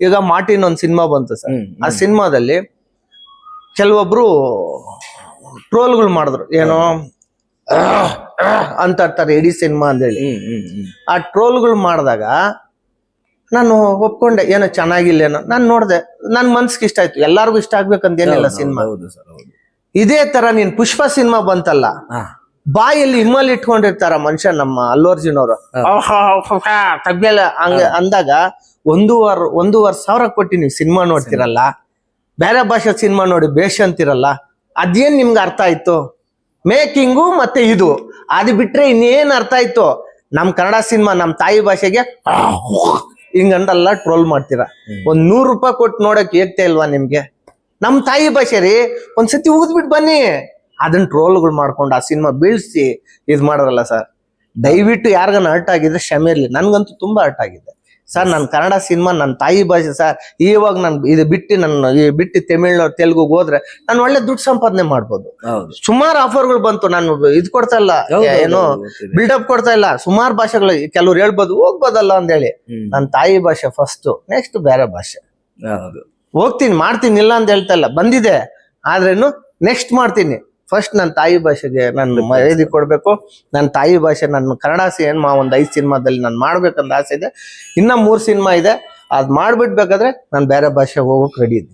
ಈಗ ಮಾರ್ಟಿನ್ ಒಂದ್ ಸಿನಿಮಾ ಬಂತು ಸರ್. ಆ ಸಿನಿಮಾದಲ್ಲಿ ಕೆಲವೊಬ್ರು ಟ್ರೋಲ್ಗಳು ಮಾಡಿದ್ರು. ಏನೋ ಅಂತ ಇಡೀ ಸಿನಿಮಾ ಹ್ಮ್ ಆ ಟ್ರೋಲ್ಗಳು ಮಾಡಿದಾಗ ನಾನು ಒಪ್ಕೊಂಡೆ ಏನೋ ಚೆನ್ನಾಗಿಲ್ಲೇನೋ ನಾನು ನೋಡಿದೆ ನನ್ನ ಮನ್ಸಿಗೆ ಇಷ್ಟ ಆಯ್ತು. ಎಲ್ಲರಿಗೂ ಇಷ್ಟ ಆಗ್ಬೇಕಂತ ಏನಿಲ್ಲ ಸಿನಿಮಾ. ಹೌದು ಸರ್ ಹೌದು. ಇದೇ ತರ ನೀನ್ ಪುಷ್ಪ ಸಿನಿಮಾ ಬಂತಲ್ಲ ಬಾಯಲ್ಲಿ ಇಮ್ಮಲ್ ಇಟ್ಕೊಂಡಿರ್ತಾರ ಮನುಷ್ಯ ನಮ್ಮ ಅಲ್ಲು ಅರ್ಜುನ್ ಅವರು. ತಗ್ಗೆಲ್ಲ ಹಂಗ ಅಂದಾಗ ಒಂದೂವರೆ ಒಂದೂವರೆ ಸಾವಿರ ಕೊಟ್ಟಿ ನೀವು ಸಿನಿಮಾ ನೋಡ್ತಿರಲ್ಲ. ಬೇರೆ ಭಾಷೆ ಸಿನಿಮಾ ನೋಡಿ ಬೇಷ್ ಅಂತಿರಲ್ಲ. ಅದೇನ್ ನಿಮ್ಗೆ ಅರ್ಥ ಆಯ್ತು? ಮೇಕಿಂಗು ಮತ್ತೆ ಇದು. ಅದು ಬಿಟ್ರೆ ಇನ್ನೇನ್ ಅರ್ಥ ಆಯ್ತು? ನಮ್ ಕನ್ನಡ ಸಿನಿಮಾ ನಮ್ ತಾಯಿ ಭಾಷೆಗೆ ಹಿಂಗಂದಲ್ಲ ಟ್ರೋಲ್ ಮಾಡ್ತೀರಾ? ಒಂದ್ ನೂರು ರೂಪಾಯಿ ಕೊಟ್ಟು ನೋಡಕ್ ಏಗ್ತಾ ಇಲ್ವಾ ನಿಮ್ಗೆ? ನಮ್ ತಾಯಿ ಭಾಷೆ ರೀ. ಒಂದ್ಸತಿ ಊದ್ಬಿಟ್ಟು ಬನ್ನಿ. ಅದನ್ನ ಟ್ರೋಲ್ಗಳು ಮಾಡ್ಕೊಂಡು ಆ ಸಿನಿಮಾ ಬೀಳ್ಸಿ ಇದು ಮಾಡೋದಲ್ಲ ಸರ್ ದಯವಿಟ್ಟು ಯಾರಿಗಾನ ಹರ್ಟ್ ಆಗಿದ್ರೆ ಕ್ಷಮೆ ಇರ್ಲಿ. ನನ್ಗಂತೂ ತುಂಬಾ ಹರ್ಟ್ ಆಗಿದೆ. ಸರ್ ನನ್ನ ಕನ್ನಡ ಸಿನಿಮಾ ನನ್ನ ತಾಯಿ ಭಾಷೆ ಸರ್ ಇವಾಗ ನಾನು ಇದು ಬಿಟ್ಟು ನನ್ನ ಈ ಬಿಟ್ಟು ತಮಿಳ್ನಾಡು ತೆಲುಗುಗೆ ಹೋದ್ರೆ ನಾನು ಒಳ್ಳೆ ದುಡ್ಡು ಸಂಪಾದನೆ ಮಾಡ್ಬೋದು. ಸುಮಾರು ಆಫರ್ಗಳು ಬಂತು. ನಾನು ಇದು ಕೊಡ್ತಾ ಇಲ್ಲ. ಏನು. ಬಿಲ್ಡಪ್ ಕೊಡ್ತಾ ಇಲ್ಲ. ಸುಮಾರು ಭಾಷೆಗಳು ಕೆಲವ್ರು ಹೇಳ್ಬೋದು ಹೋಗ್ಬೋದಲ್ಲ ಅಂತೇಳಿ. ನನ್ನ ತಾಯಿ ಭಾಷೆ ಫಸ್ಟ್ ನೆಕ್ಸ್ಟ್ ಬೇರೆ ಭಾಷೆ. ಹೋಗ್ತೀನಿ ಮಾಡ್ತೀನಿ ಇಲ್ಲ ಅಂತ ಹೇಳ್ತಾ ಇಲ್ಲ. ಬಂದಿದೆ. ಆದ್ರೇನು ನೆಕ್ಸ್ಟ್ ಮಾಡ್ತೀನಿ. ಫಸ್ಟ್ ನನ್ನ ತಾಯಿ ಭಾಷೆಗೆ ನಾನು ಮರ್ಯಾದೆ ಕೊಡಬೇಕು. ನನ್ನ ತಾಯಿ ಭಾಷೆ ನನ್ನ ಕನ್ನಡ ಸಿನಿಮಾ ಒಂದು ಐದು ಸಿನಿಮಾದಲ್ಲಿ ನಾನು ಮಾಡ್ಬೇಕಂತ ಆಸೆ ಇದೆ. ಇನ್ನ ಮೂರು ಸಿನಿಮಾ ಇದೆ. ಅದು ಮಾಡಿಬಿಡ್ಬೇಕಾದ್ರೆ ನಾನು ಬೇರೆ ಭಾಷೆ ಹೋಗೋಕೆ ರೆಡಿ ಇದ್ದೀನಿ.